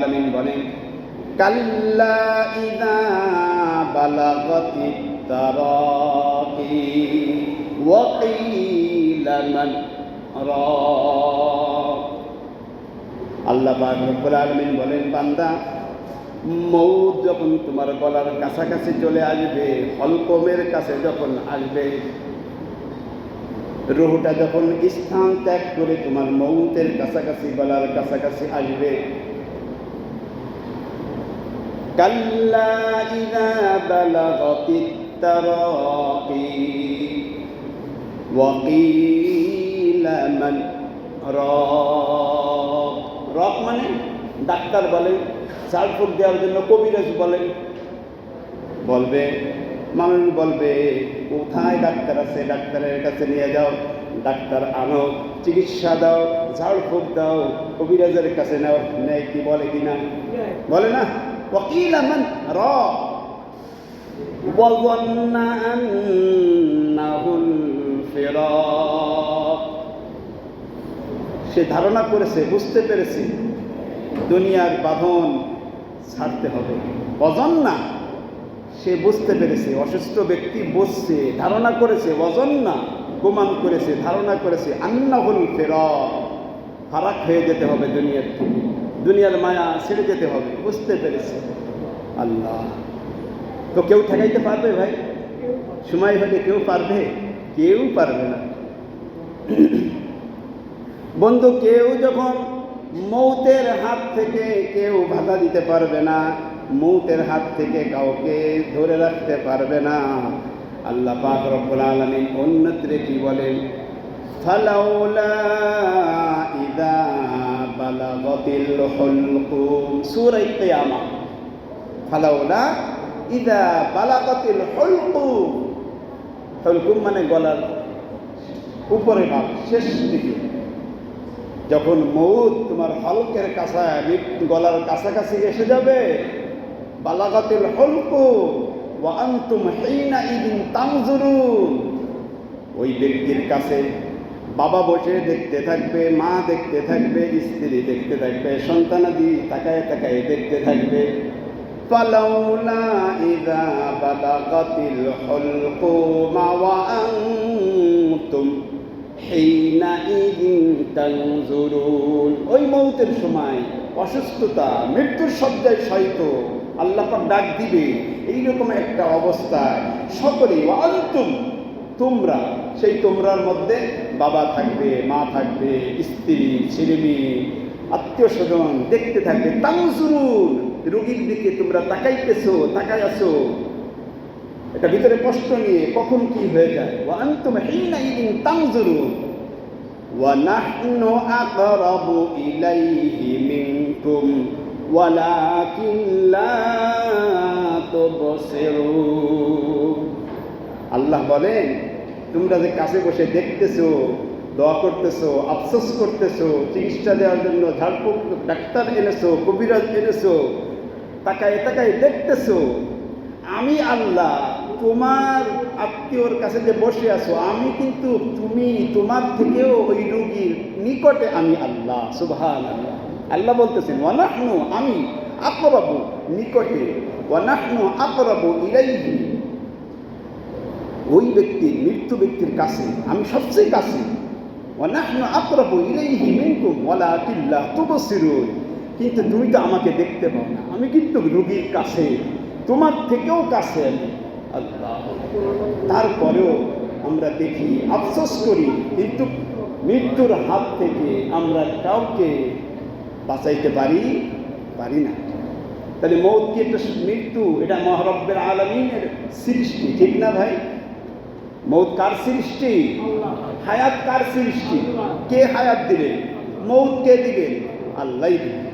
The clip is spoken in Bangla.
আলামিন বলেন, কাল্লা ইদা বালাগতি তারাকি ওয়া মান আল্লাহ রব্বুল বলেন, বান্দা মৌত যখন তোমার গলার কাছাকাছি চলে আসবে, হলকমের কাছে যখন আসবে, রুহটা যখন স্থান ত্যাগ করে তোমার মৌতের কাছাকাছি, গলার কাছাকাছি আসবে ইদা বালাগতিত তারাকি ওয়া কিলা মান রাক রক মানে ডাক্তার বলেন ঝাড়ফুঁক দেওয়ার জন্য কবিরাজ বলেন বলবে মানুষ বলবে কোথায় ডাক্তার আছে? ডাক্তারের কাছে নিয়ে যাও ডাক্তার আনো চিকিৎসা দাও ঝাড়ফুঁক দাও কবিরাজের কাছে নাও। নেই কি বলে কি না বলে না? ওকিল আমান র وظن أنه الفراق সে ধারণা করেছে বুঝতে পেরেছে দুনিয়ার বাঁধন ছাড়তে হবে অজন না সে বুঝতে পেরেছে অসুস্থ ব্যক্তি বসছে ধারণা করেছে অজন না প্রমাণ করেছে ধারণা করেছে আন্নাহুল ফের ফারাক হয়ে যেতে হবে দুনিয়ার থেকে দুনিয়ার মায়া ছেড়ে যেতে হবে, বুঝতে পেরেছি। আল্লাহ। তো কেউ ঠেকাইতে পারবে ভাই? সময় হলে কেউ পারবে? কেউ পারবে না। বন্ধু, কেউ যখন মৌতের হাত থেকে কেউ বাধা দিতে পারবে না, মৌতের হাত থেকে কাউকে ধরে রাখতে পারবে না। আল্লাহ পাক রব্বুল অন্যত্রে কি বলেন? ফালাউলা ইদা হুলকুম মানে গলার উপরে ভাব শেষ দিকে। যখন মৌত তোমার হলকের কাছা গলার কাছাকাছি এসে যাবে, বালাগাতিল হলকু, ওয়া আনতুম হিনা ইদিন তানজুরুন। ওই ব্যক্তির কাছে বাবা বসে দেখতে থাকবে মা দেখতে থাকবে স্ত্রী দেখতে থাকবে সন্তানাদি তাকায় তাকায় দেখতে থাকবে فلولا إذا بلغت الحلقوم وأنتم حينئذ تنظرون ওই মৌতের সময় অসুস্থতা মৃত্যুর শব্দায় সহিত আল্লাহ পাক ডাক দিবে এইরকম একটা অবস্থায় সকলে অন্তুম তোমরা, সেই তোমরার মধ্যে বাবা থাকবে, মা থাকবে, স্ত্রী ছেলে মেয়ে আত্মীয় স্বজন দেখতে থাকবে। তাংজুরুন রোগীর দিকে তোমরা তাকাইতেছো তাকাই আসো এটা ভিতরে কষ্ট নিয়ে কখন কি হয়ে যায়? ও আন্তুম হিনা ইদিন ওয়া নাহনু আকরাবু ইলাইহি মিনকুম। ওয়ালাকিন লা তুবসিরুন। আল্লাহ বলেন তোমরা যে কাছে বসে দেখতেছো, দোয়া করতেছো, আফসোস করতেছো, চিকিৎসা দেওয়ার জন্য ঝাড়ফুঁক ডাক্তার এনেছো, কবিরাজ এনেছো, তাকায় তাকায় দেখতেছো, আমি আল্লাহ, তোমার আত্মীয়র কাছে যে বসে আছো, আমি কিন্তু তুমি, তোমার থেকেও ওই রোগীর নিকটে আমি আল্লাহ সুবহান আল্লাহ বলতেছেন, ওয়ানাহনু আমি আকরাবু নিকটে, ওয়ানাহনু আকরাবু ইলাইহি ওই ব্যক্তির মৃত্যু ব্যক্তির কাছে, আমি সবচেয়ে কাছে। কিন্তু তুমি তো আমাকে দেখতে পাও না। আমি কিন্তু রুগীর কাছে, তোমার থেকেও কাছে আমি। আল্লাহ তারপরেও আমরা দেখি, আফসোস করি, কিন্তু মৃত্যুর হাত থেকে আমরা কাউকে বাঁচাইতে পারি পারি না। তাহলে মৌত কি একটা মৃত্যু? এটা মহরব্বের আলমিনের সৃষ্টি, ঠিক না ভাই? মৌত কার সৃষ্টি? হায়াত কার সৃষ্টি? কে হায়াত দিবেন মৌত কে দিবেন আল্লাহ দিবেন